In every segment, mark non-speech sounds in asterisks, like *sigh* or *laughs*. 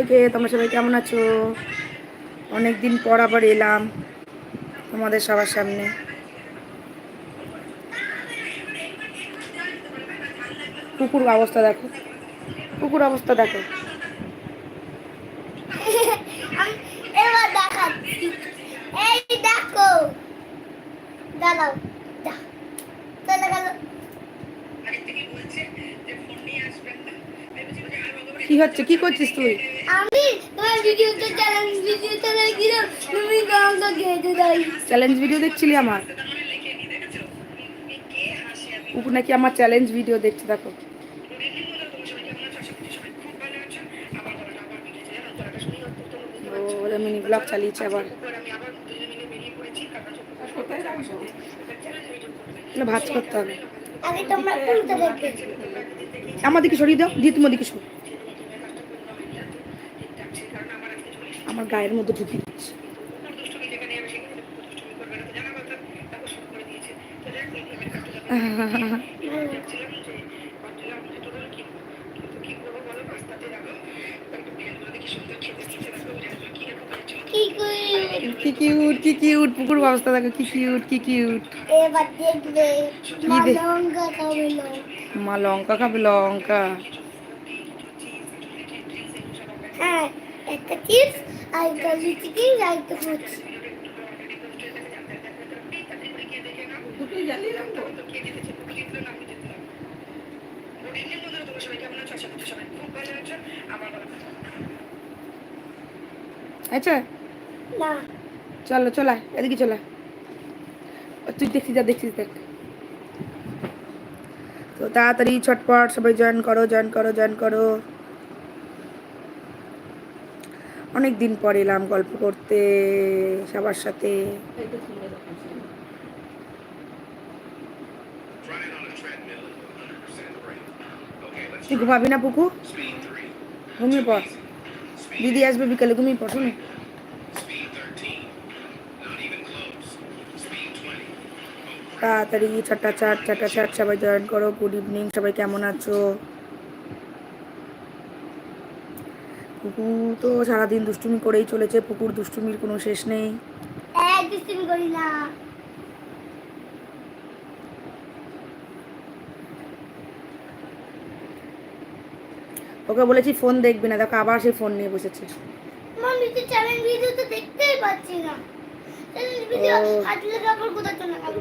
সবাইকে তোমরা সবাই কেমন আছো? অনেক দিন পর আবার এলাম তোমাদের সবার সামনে। কুকুর অবস্থা দেখো। কুকুর অবস্থা দেখো। দাঁড়াও চলে গেল কি হচ্ছে? কি করছিস তুই? ভিডিওতে চ্যালেঞ্জ ভিডিওতে দেখছিলাম তুমি গানটা গেতে দাই চ্যালেঞ্জ ভিডিও দেখছিলি আমার? কুকুর নাকি আমার চ্যালেঞ্জ ভিডিও দেখছে দেখো। ও মিনি ব্লগ চালিয়েছে আবার। ভাজ করতে হবে। দিকে সরিয়ে দাও দিয়ে তোমার দিকে আমার গায়ের মধ্যে ঢুকে দিচ্ছে। কি কিউট কি কিউট পুকুর অবস্থা দেখো কি কিউট কি কিউট মা দেখ- লঙ্কা খাবে মা লঙ্কা খাবে লঙ্কা। হ্যাঁ একটা চিপস আর আর একটা ফুচি আচ্ছা। না। চলো চলা এদিকে চলা। তুই দেখছিস যা দেখছিস দেখ। তো তাড়াতাড়ি ছটপট সবাই জয়েন করো জয়েন করো জয়েন করো। অনেক দিন পর এলাম গল্প করতে, সবার সাথে। তুই ঘুমাবি না পুকু? ঘুমিয়ে পড়। দিদি আসবে বিকালে, ঘুমিয়ে পড়, শোনো। তাড়াতাড়ি ছটা চার ছটা চার সবাই জয়েন করো গুড ইভিনিং সবাই কেমন আছো? পুকুর তো সারাদিন দুষ্টুমি করেই চলেছে পুকুর দুষ্টুমির কোনো শেষ নেই। দুষ্টুমি করি না। ওকে বলেছি ফোন দেখবি না দেখো আবার সে ফোন নিয়ে বসেছে। মামি তো চ্যালেঞ্জ ভিডিও তো দেখতেই পাচ্ছি না। চ্যালেঞ্জ ভিডিও ও। চলে গেল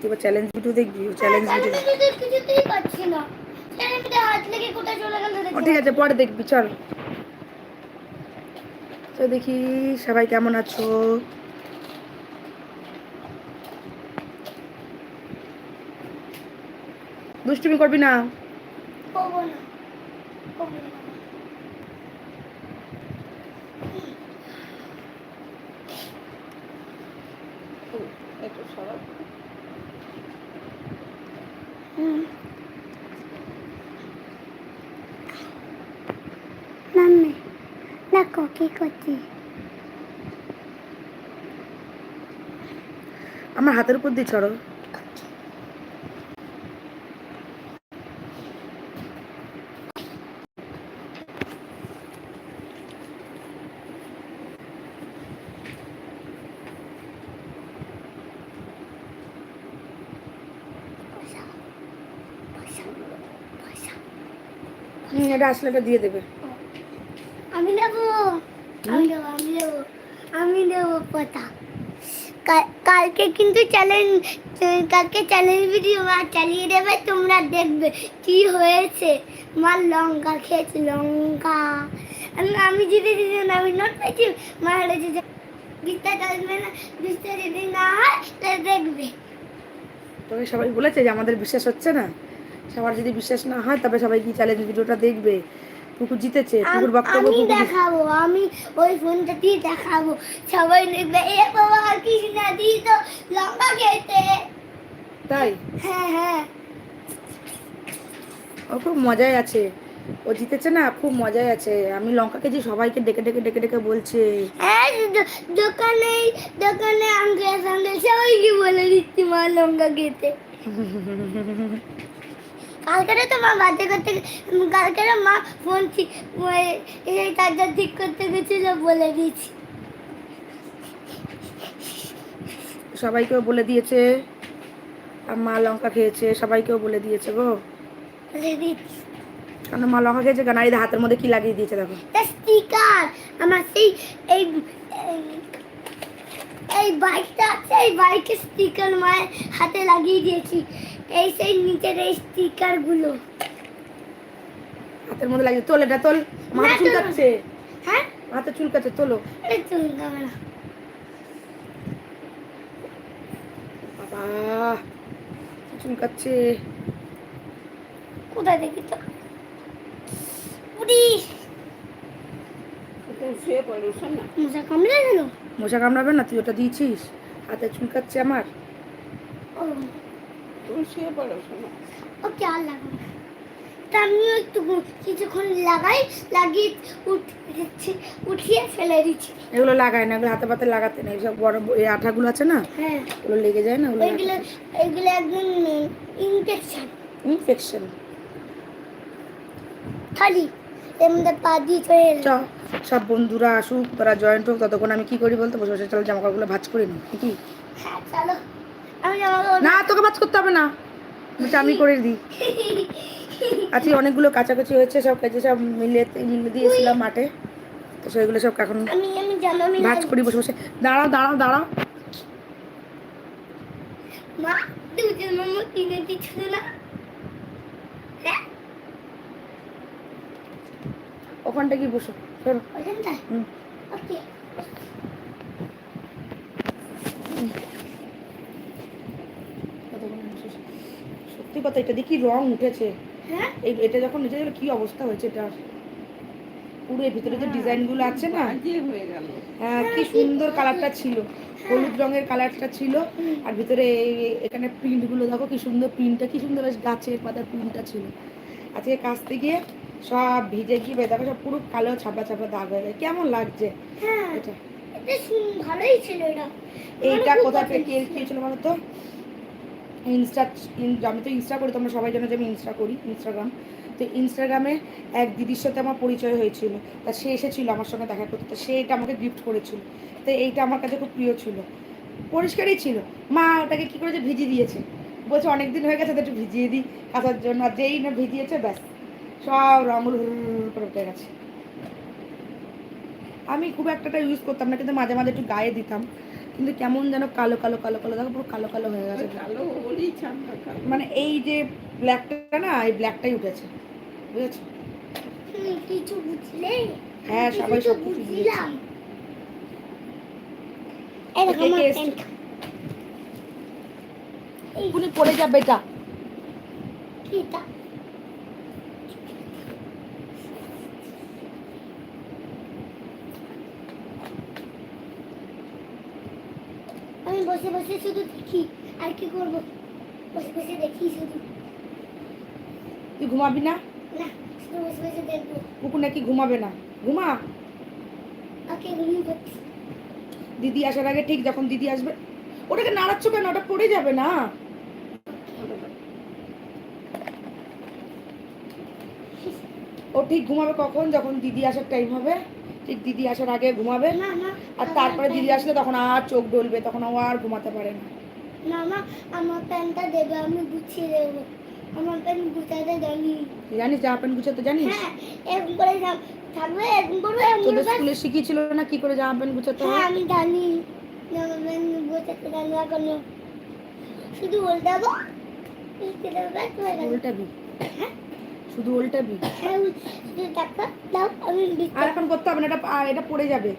তুই চ্যালেঞ্জ ভিডিও দেখবি চ্যালেঞ্জ ভিডিও চ্যালেঞ্জ ভিডিও কিছুতেই পাচ্ছি না। ঠিক আছে পরে দেখবি চল। তো দেখি সবাই কেমন আছো? দুষ্টুমি করবি না করব না করব না হুম। মাম্মি দেখো কি করছি আমার হাতের উপর দিয়ে ছড়ো হুম এটা আসলে এটা দিয়ে দেবে আমি নেব আমি নেব আমি নেব আমি নেব কথা। কালকে কিন্তু চ্যালেঞ্জ কালকে চ্যালেঞ্জ ভিডিও চালিয়ে দেবে, তোমরা দেখবে কি হয়েছে। মা লঙ্কা খেয়েছে, লঙ্কা। আমি জিতে না, আমি নোট পেয়েছি। মা হেরেছে বিশ্বাস আসবে না বিশ্বাস যদি না হয় দেখবে। তবে সবাই বলেছে যে, আমাদের বিশ্বাস হচ্ছে না। সবার যদি বিশ্বাস না হয়, তবে সবাই কি চ্যালেঞ্জ ভিডিওটা দেখবে? পুকুর জিতেছে আম- বক্তব্য আমি দেখাবো আমি ওই ফোনটা দিয়ে দেখাবো। সবাই দেখবে এ বাবা কৃষ্ণা দি তো লঙ্কা খেতে তাই? হ্যাঁ হ্যাঁ। ও খুব মজায় আছে। ও জিতেছে না খুব মজায় আছে। আমি লঙ্কা কেজি সবাইকে ডেকে ডেকে ডেকে ডেকে বলছে। হ্যাঁ দোকানে দোকানে আঙ্কেল সামনে সবাইকে বলে দিচ্ছি মা লঙ্কা খেতে *laughs* কালকে তো মা বার্থডে করতে কালকে মা ফোন এই চার্জার ঠিক করতে গেছিল বলে দিয়েছি। সবাইকেও বলে দিয়েছে। আর মা লঙ্কা খেয়েছে সবাইকেও বলে দিয়েছে গো। কারণ মা লঙ্কা খেয়েছে? কেন? এই হাতের মধ্যে কি লাগিয়ে দিয়েছে দেখো। স্টিকার আমার সেই এই এই- এই বাইকটা আছে এই বাইকের স্টিকার মায়ের হাতে লাগিয়ে দিয়েছি। এই সেই নিচের এই স্টিকারগুলো হাতের মধ্যে লাগিয়ে তোল এটা তোল। মাথা চুলকাচ্ছে। হ্যাঁ? মাথা চুলকাচ্ছে তোলো। চুলকাবে না। বাবা চুলকাচ্ছে। কোথায় দেখি তো? মশা কামড়ে কামড়াবে না তুই ওটা দিয়েছিস। হাতে চুলকাচ্ছে আমার। তুমি শুয়ে পড়ো শোনো। ওকে আর লাগাবো তা আমিও একটু কিছুক্ষণ লাগাই লাগিয়ে উঠিয়ে উঠিয়ে ফেলে দিচ্ছি। এগুলো লাগায় না এগুলো হাতে পাতে লাগাতে নেই। সব বড় এই আঠাগুলো আছে না হ্যাঁ। ওগুলো লেগে যায় না এগুলো এগুলো একদম ইনফেকশন ইনফেকশন খালি এর পা দিয়ে চলে এলো। চ সব বন্ধুরা আসুক তোরা জয়েন্ট হোক ততক্ষণ আমি কি করি বলতো? বসে বসে চলো জামা কাপড়গুলো ভাজ করে নিই কি? হ্যাঁ চলো। না তোকে ভাজ করতে হবে না। আমি করে দিই। আজকে অনেকগুলো কাছাকাছি হয়েছে সব কাছে সব মিলে মিলে দিয়েছিলাম মাঠে। তো সেগুলো সব এখন ভাজ করি বসে বসে। দাঁড়াও দাঁড়াও দাঁড়াও। হ্যাঁ? ওখানটা কি বসো চলো হুম। ওকে ততক্ষণ আমি শেষ- সত্যি কথা এটা দিয়ে কি রং উঠেছে? হ্যাঁ? এই এটা যখন নিচে গেলে কি অবস্থা হয়েছে এটা? পুরো এর ভিতরে যে ডিজাইনগুলো আছে না? হয়ে হ্যাঁ কি সুন্দর কালারটা ছিল। হলুদ রঙের কালারটা ছিল। আর ভিতরে এখানে প্রিন্টগুলো দেখো কি সুন্দর প্রিন্টটা কি সুন্দর বেশ গাছের পাতার প্রিন্টটা ছিল। আজকে কাচতে গিয়ে সব ভিজে গিয়ে দেখো সব পুরো কালো ছাপা ছাপা দাগ হয়ে গেছে। কেমন লাগছে? হ্যাঁ। এটা। এটা ভালোই ছিল এটা। এইটা থেকে খেয়েছিল বলো তো? ইনস্টা, ইন- আমি তো ইনস্টা করি, তোমরা সবাই জানো যে আমি ইনস্টা করি, ইনস্টাগ্রাম। তো ইনস্টাগ্রামে এক দিদির সাথে আমার পরিচয় হয়েছিল। তা সে এসেছিল আমার সঙ্গে দেখা করতে। তো সে এটা আমাকে গিফট করেছিল। তো এইটা আমার কাছে খুব প্রিয় ছিল। পরিষ্কারই ছিল। মা ওটাকে কী করেছে? ভিজিয়ে দিয়েছে। বলছে অনেক দিন হয়ে গেছে তো একটু ভিজিয়ে দিই কাঁচার জন্য। আর যেই না ভিজিয়েছে, ব্যাস। সব হুর করে উঠে গেছে। আমি খুব একটাটা ইউজ করতাম না, কিন্তু মাঝে মাঝে একটু গায়ে দিতাম। কিন্তু কেমন যেন কালো কালো কালো কালো দেখো পুরো কালো কালো হয়ে গেছে। কালো ছাপা মানে এই যে ব্ল্যাকটা না এই ব্ল্যাকটাই উঠেছে বুঝেছ? কিছু বুঝলে? হ্যাঁ, সবাই সব কিছু বুঝলাম। এই দেখো কে কে আমার এসছে? এই পুরি পড়ে যাবে এটা আমি বসে বসে শুধু দেখি আর কি করব? বসে বসে দেখি শুধু। তুই ঘুমাবি না? না শুধু বসে বসে দেখব। নাকি ঘুমাবে না? ঘুমা। ওকে ঘুমিয়ে পড়ছি। দিদি আসার আগে ঠিক যখন দিদি আসবে ওটাকে নাড়াচ্ছ কেন? ওটা পড়ে যাবে না। ও ঠিক ঘুমাবে কখন? যখন দিদি আসার টাইম হবে। ঠিক দিদি আসার আগে ঘুমাবে। না না আর তারপরে দিদি আসলে তখন আর চোখ ডলবে তখন ও আর ঘুমাতে পারে না। না মা আমার প্যান্টটা দেবে আমি গুছিয়ে দেবো। আমার প্যান্ট গুছাতে জানি। জানিস জামা প্যান্ট গুছাতে জানিস? হ্যাঁ এরকম করে থাক- থাকবে এরকম এরকম তোদের। স্কুলে শিখিয়েছিল না কি করে জামা প্যান্ট গুছাতে হ্যাঁ হয়? আমি জানি। জামা প্যান্ট গুছাতে জানি এখনও। শুধু উল্টাবো উল্টাবি হ্যাঁ শুধু উল্টাবি হ্যাঁ টাকা দাও আমি আর এখন করতে হবে না এটা এটা পড়ে যাবে।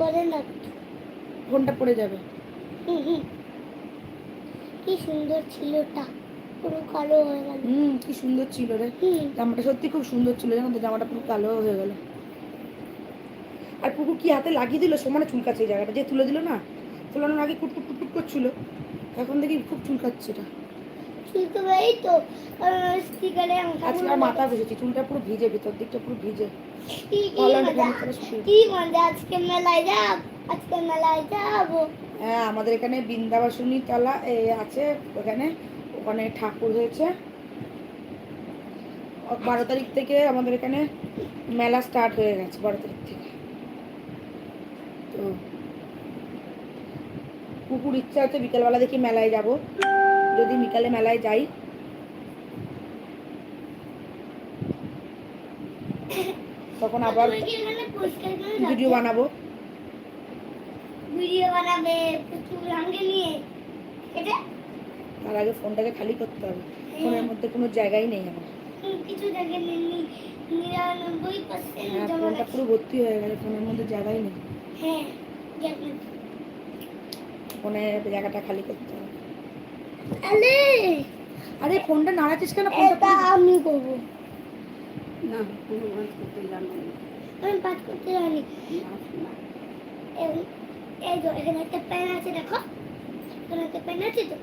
বলে না ফোনটা পড়ে যাবে। কি সুন্দর ছিল ওটা পুরো কালো হয়ে গেল। হুম কি সুন্দর ছিল রে। জামাটা সত্যি খুব সুন্দর ছিল জানো তো? জামাটা পুরো কালো হয়ে গেল। আর পুকুর কি হাতে লাগিয়ে দিল? সমানে চুলকাচ্ছে এই জায়গাটা। যে তুলে দিল না তুলানোর আগে কুটকুট কুটকুট করছিল। এখন দেখি খুব চুলকাচ্ছে এটা। এই তো স্টিকারে আজকে মাথা ঘুষেছি চুলটা পুরো ভিজে ভিতর দিকটা পুরো ভিজে। কি কি মজা ফ্যানের তলায় শুকিয়ে কি মজা আজকে মেলায় যাব আজকে মেলায় যাব। হ্যাঁ আমাদের এখানে বৃন্দাবাসনী তলা আছে ওখানে ওখানে ঠাকুর হয়েছে। বারো তারিখ থেকে আমাদের এখানে মেলা স্টার্ট হয়ে গেছে বারো তারিখ থেকে। তো কুকুর ইচ্ছা হচ্ছে বিকেলবেলা দেখি মেলায় যাব। যদি বিকালে মেলায় যাই। তখন আবার ভিডিও বানাবো। ভিডিও বানাবে সঙ্গে নিয়ে। এটা? তার আগে ফোনটাকে খালি করতে হবে। ফোনের মধ্যে কোনো জায়গাই নেই আমার। কিছু দেখে নিন নিরানব্বই পার্সেন্ট হ্যাঁ জমা ফোনটা পুরো ভর্তি হয়ে গেছে ফোনের মধ্যে জায়গাই নেই। হ্যাঁ ফোনে জায়গাটা খালি করতে হবে। আলে। আরে ফোনটা নাড়াচ্ছিস কেন? ফোনটা আমি করব। না কোনো কাজ করতে জানো না। আমি পাঠ করতে জানি। এই তো এখানে একটা পেন আছে দেখো। এখানে একটা পেন আছে তো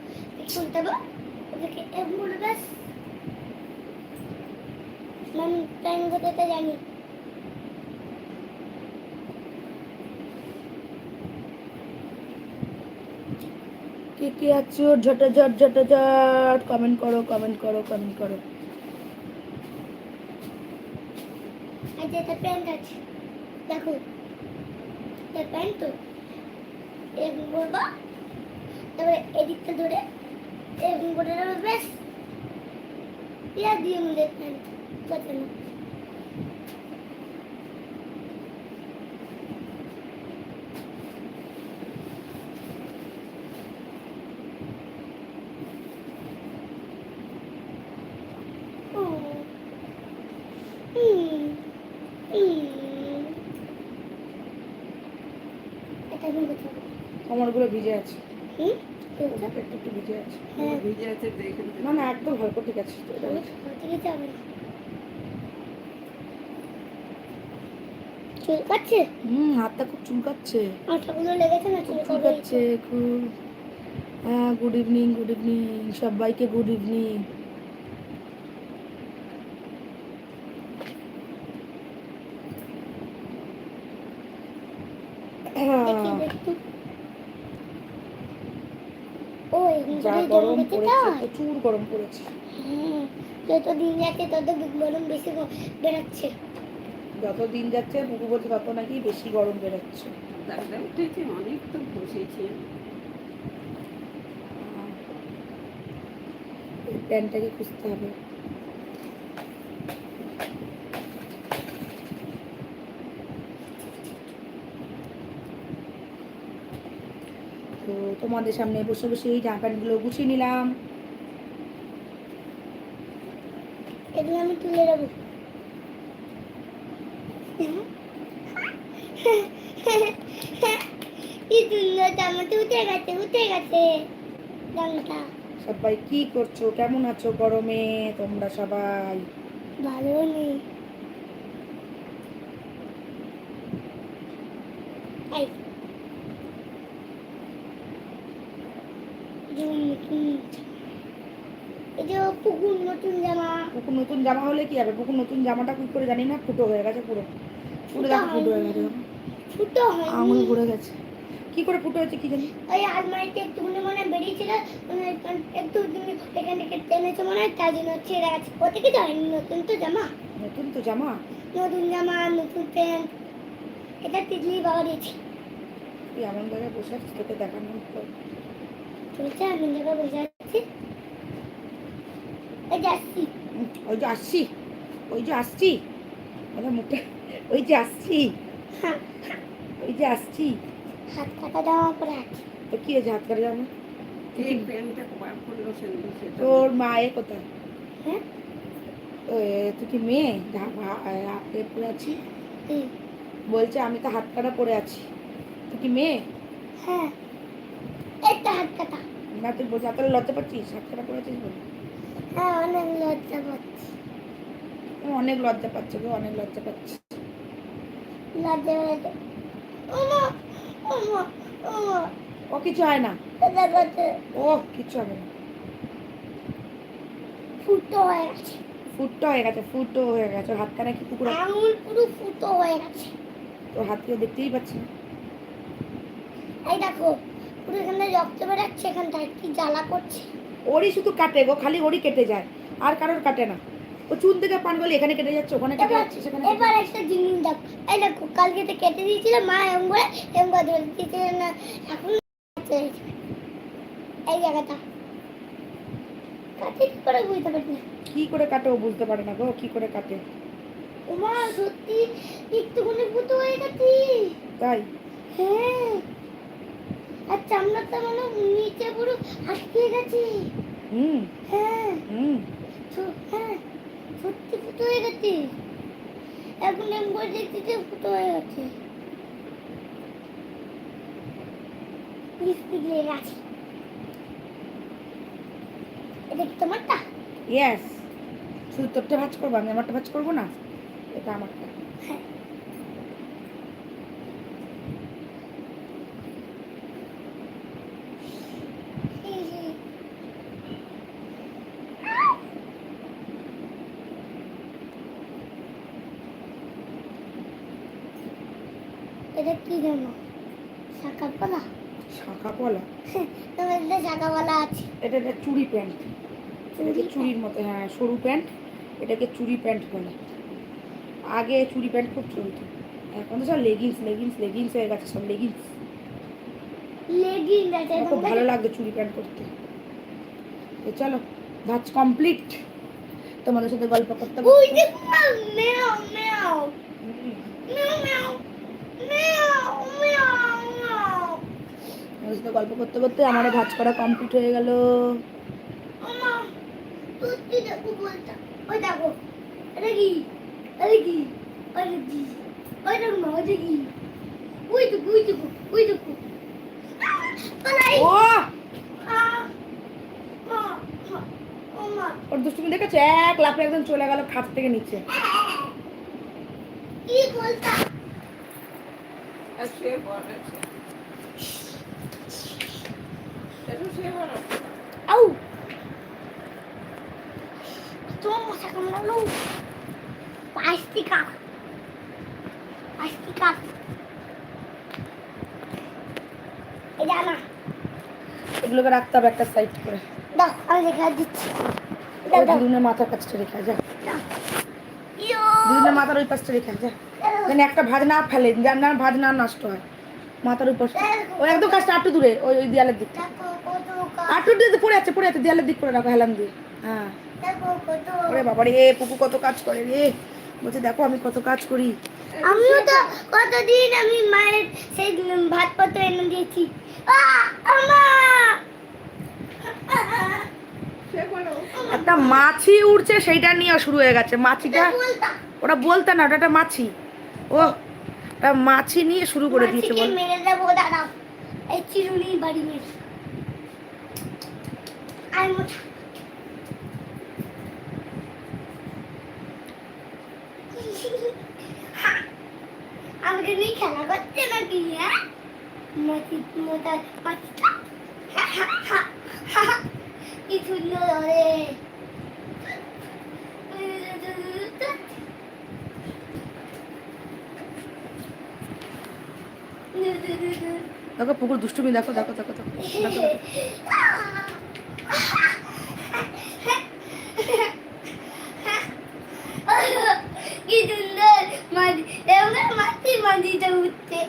খুলতে হবে ওদেরকে এক মুড়ে ব্যাস। আমি পেন করতে জানি। কে কে আছো? ঝটাঝট ঝটাঝট। কমেন্ট করো কমেন্ট করো কমেন্ট করো। যেটা প্যান্ট আছে দেখো, এটা প্যান্ট তো। এরকম করব। তারপরে এদিকটা ধরে এরকম করে ব্যাস। ইয়া দিয়ে আমাদের প্যান্ট বাঁচানো। ও হুম হুম এটা আমি গোছাবো কোমরগুলো ভিজে আছে। একটু একটু ভিজে আছে। হ্যাঁ। ভিজে আছে তো না না একদম হালকা ঠিক আছে হুম হাতটা খুব চুলকাচ্ছে। মাথাগুলো লেগেছে না খুব চুল চুলকাচ্ছে খুব। হ্যাঁ গুড ইভিনিং গুড ইভিনিং সবাইকে গুড ইভিনিং দেখি দেখি ও এরকম যা গরম পড়েছে প্রচুর গরম পড়েছে। যত দিন যাচ্ছে তত গরম বেশি বেড়াচ্ছে। যত দিন যাচ্ছে বুকু বলছে তত নাকি বেশি গরম বেরোচ্ছে উঠেছে অনেক তো বসেছে। প্যান্টটাকে খুঁজতে হবে তো তোমাদের সামনে বসে বসে এই জামা প্যান্টগুলো গুছিয়ে নিলাম। এগুলো আমি তুলে জামাটা। সবাই কি করছ? কেমন আছো গরমে? তোমরা সবাই। ভালো নেই এই যেমন নতুন এই যে পুকুর নতুন জামা। পুকুর নতুন জামা হলে কি হবে? পুকুর নতুন জামাটা কি করে জানি না? ফুটো হয়ে গেছে পুরো। পুরো দেখো ফুটো হয়ে গেছে। ফুটো আঙুল ঘুরে গেছে। কি করে ফুটো হয়েছে কি জানি? ওই আলমারিতে একটু মনে মনে বেরিয়েছিল একটু তুমি এখান থেকে টেনেছো মনে হয় তাই জন্য ছেড়ে গেছে। ও থেকে তো হয়নি নতুন তো জামা। নতুন তো জামা? নতুন জামা নতুন প্যান্ট। এটা তিতলি বাবা দিয়েছে। তুই এমন জায়গায় বসে আছিস তোকে দেখানো তো। চলছে আমি জায়গায় বসে আছি ওই যে আসছি। ওই যে আসছি। আমার মুখটা ওই যে আসছি। হ্যাঁ ওই যে আসছি। হাত কাটা জামা পরে আছি তো কি হয়েছে হাত কাটা এই সেটা তোর মায়ে কোথায়? হ্যাঁ? তুই কি মেয়ে? এ, হাতে পরে আছি বলছে আমি তো হাত কাটা পরে আছি। তুই কি মেয়ে? হ্যাঁ। একটা হাত কাটা। না তুই বলছি হাতের লজ্জা পাচ্ছিস হাত কাটা পরে আছিস বলে। অনেক লজ্জা পাচ্ছি। ও, অনেক লজ্জা পাচ্ছে গো অনেক লজ্জা পাচ্ছে। লজ্জা ও কিছু হয় না? ও কিছু হবে না। ফুটো হয়ে গেছে। ফুটটা হয়ে গেছে ফুটো হয়ে গেছে। ওর হাতটা নাকি কুকুর আঙুল পুরো ফুটো হয়ে গেছে। তোর হাত কেউ দেখতেই পাচ্ছি না। এই দেখো পুরো এখানে রক্ত বেরাচ্ছে এখানটায় কি জ্বালা করছে। ওরই শুধু কাটে গো খালি ওরই কেটে যায়। আর কারোর কাটে না। ও চুন থেকে পান গলে এখানে কেটে যাচ্ছে ওখানে কেটে যাচ্ছে সেখানে এবার একটা জিনিস দেখ। এই দেখো কালকে তো কেটে দিয়েছিল মা এম করে এম করে দিয়েছিল না। এখন এই জায়গাটা। কাটে কি করে বুঝতে পারি না। কি করে কাটে ও বুঝতে পারে না গো কি করে কাটে? ওমা সত্যি একটুখানি পুতো হয়ে গেছি। তাই? হ্যাঁ। আর চামড়াটা মানে নিচে পুরো আটকে গেছে। হুম। হ্যাঁ। হুম। হ্যাঁ সত্যি ফুটো হয়ে গেছে। এখন এম করে দেখছি যে ফুটো হয়ে গেছে। লিপস্টিক লেগে গেছে এটা কি তোমারটা? ইয়েস শুধু তোরটা ভাজ করব আমি আমারটা ভাজ করব না? এটা আমারটা। হ্যাঁ এই যে। এটা কি জানো শাখা পালা শাখা পলা *laughs* তোমার এটা শাখা পালা আছে। এটা একটা চুড়ি প্যান্ট। এটাকে চুড়ির মতো হ্যাঁ সরু প্যান্ট। এটাকে চুড়ি প্যান্ট বলে। আগে চুড়ি প্যান্ট খুব চলতো। এখন তো সব লেগিংস লেগিংস লেগিংস হয়ে গেছে সব লেগিংস লেগিং আছে খুব ভালো লাগতো চুড়ি প্যান্ট করতে। তো চলো ভাজ কমপ্লিট তোমাদের সাথে গল্প করতে ওই করতে দেখো না মেও মেও হুম, মেও মেও মেও মেও মেও তোমাদের সাথে গল্প করতে করতে আমারও ভাজ করা কমপ্লিট হয়ে গেল। ওর দুষ্টুমি দেখেছ? এক লাফে একদম চলে গেল খাট থেকে নিচে। কি বলতা এটা না এগুলোকে রাখতে হবে একটা সাইড করে। দাও আমি রেখে দিচ্ছি। দাও দাও। দুজনের মাথার কাছটা রেখে যা। দুজনের মাথার ওই পাশটা রেখে যা। যেন একটা ভাজ না ফেলে যেন ভাজ না নষ্ট হয়। মাথার পাশটা ওই একদম কাজটা আটটু দূরে ওই ওই দেয়ালের দিকটা। আটটু দিয়ে পড়ে আছে পড়ে আছে দেয়ালের দিক করে রাখো হেলাম দিয়ে। হ্যাঁ। ওরে বাবা রে পুকু কত কাজ করে রে। বলছে দেখো আমি কত কাজ করি। আমিও তো কতদিন আমি মায়ের সেই ভাত পত্র এনে দিয়েছি। একটা মাছি উড়ছে সেইটা নিয়ে শুরু হয়ে গেছে। মাছিটা এটা বলতা। না ওটা একটা মাছি। ও মাছি নিয়ে শুরু করে দিয়েছে বল। মেরে দেবো দাঁড়াও এই চিরুনি বাড়ি মেরে। আমাকে নিয়ে খেলা করছে নাকি হ্যাঁ? মাছি মোটা মাছিটা কি সুন্দর রে দেখো পুকুর দুষ্টুমি দেখো দেখো দেখো। দেখো, দেখো। *laughs* কি সুন্দর মাঝি মাছি মাঝিটা উঠছে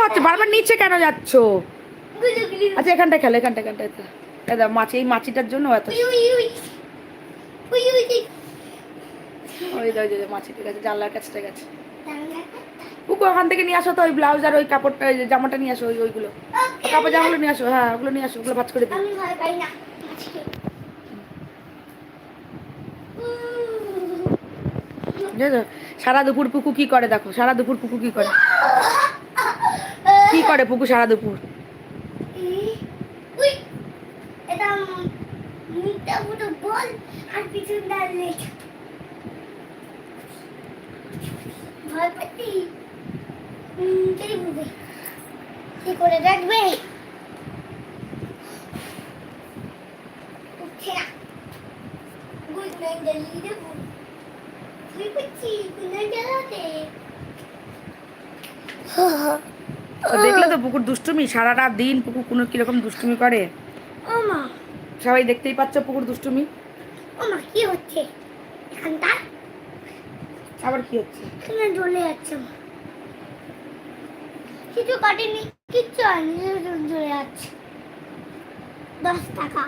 হচ্ছে? বারবার নিচে কেন যাচ্ছ? আচ্ছা এখানটা খেলো এখানটা এখানটা। মাছি এই মাছিটার জন্য এত ওই মাছি ঠিক আছে জানলার কাছটা গেছে পুকু ওখান থেকে নিয়ে আসো তো ওই ব্লাউজ আর ওই কাপড়টা জামাটা নিয়ে আসো ওই ওইগুলো। ওই কাপড় জামাগুলো নিয়ে আসো হ্যাঁ ওগুলো নিয়ে আসো ওগুলো ভাজ করে দিই। সারা দুপুর পুকু কি করে দেখো? সারা দুপুর পুকু কি করে? কি করে পুকু সারা দুপুর? ভয় কে করে রাখবে উঠছে না। গুড নাইট জ্বালিয়ে দেবো শুয়ে পড়ছি গুড নাইট জ্বালাতে দেখলে তো পুকুর দুষ্টুমি সারাটা দিন পুকুর কোনো কীরকম দুষ্টুমি করে। ও মা। সবাই দেখতেই পাচ্ছ পুকুর দুষ্টুমি। ও মা কি হচ্ছে? এখানটা আবার কি হচ্ছে? এখানে জ্বলে যাচ্ছে কিছু কাটেনি কিচ্ছু হয়নি জ্বলে যাচ্ছে দশ টাকা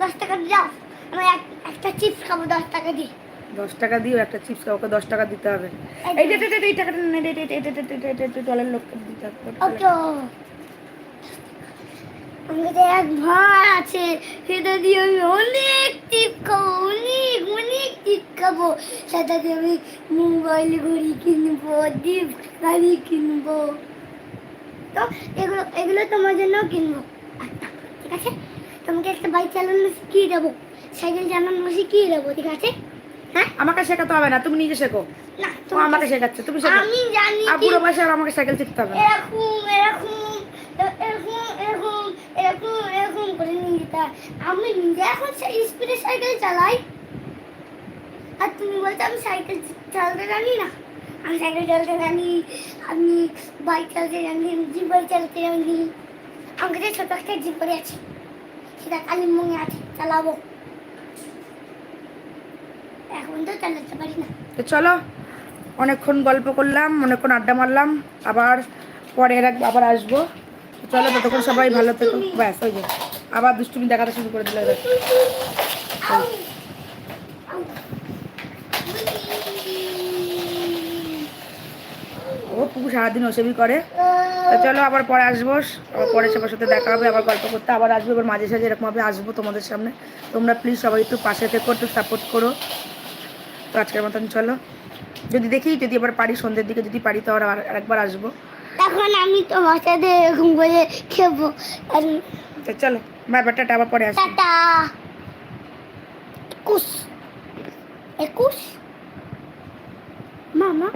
দশ টাকা দাও আমি একটা চিপস খাব দশ টাকা দিয়ে দশ টাকা দিও একটা চিপস ওকে দশ টাকা দিতে হবে এই যে এই টাকাটা নে, লোককে দিতে হবে আমার এক ভার আছে সেটা দিয়ে আমি অনেক টিপ খাব অনেক অনেক খাব সেটা আমি মোবাইল ঘড়ি কিনবো ডিপ গাড়ি কিনবো। তো এগুলো এগুলো তোমার জন্য কিনবো। ঠিক আছে? তোমাকে একটা বাইক চালানো শিখিয়ে দেবো। সাইকেল চালানো শিখিয়ে দেবো ঠিক আছে? হ্যাঁ? আমাকে শেখাতে হবে না তুমি নিজে শেখো। না ও আমাকে শেখাচ্ছে তুমি শেখো। আমি জানি আর বুড়ো আর আমাকে সাইকেল শিখতে হবে এরকম এরকম এরকম এরকম এরকম এরকম করে নিয়ে যেতে আমি নিজে এখন স্পিডে সাইকেল চালাই। আর তুমি বলছো আমি সাইকেল চালাতে জানি না। আমি সাইকেল চালাতে জানি আমি বাইক চালাতে জানি আমি জিপ বাইক চালাতে জানি। আমার কাছে ছোট একটা জিপ করে আছে সেটা কালিম্পংয়ে আছে চালাবো। এখন তো চালাতে পারি না। তো চলো অনেকক্ষণ গল্প করলাম অনেকক্ষণ আড্ডা মারলাম আবার পরে এর আবার আসব। চলো ততক্ষণ সবাই ভালো থেকো। ব্যাস ওই যে। আবার দুষ্টুমি দেখাতে শুরু করে দিলে পুকুর সারাদিন ওসবই করে। তো চলো আবার পরে আসব আবার পরে সবার সাথে দেখা হবে আবার গল্প করতে আবার আসব এবার মাঝে সাঝে এরকমভাবে আসব তোমাদের সামনে। তোমরা প্লিজ সবাই একটু পাশে থেকো একটু সাপোর্ট করো। তো আজকের মতন চলো। যদি দেখি যদি এবার পারি সন্ধ্যের দিকে যদি পারি তো আর আরেকবার আসব। এখন আমি তোমার সাথে এরকম করে খেবো। তো চলো বাই বাই টাটা আবার পরে আসব। টাটা। একুশ। একুশ? মামা?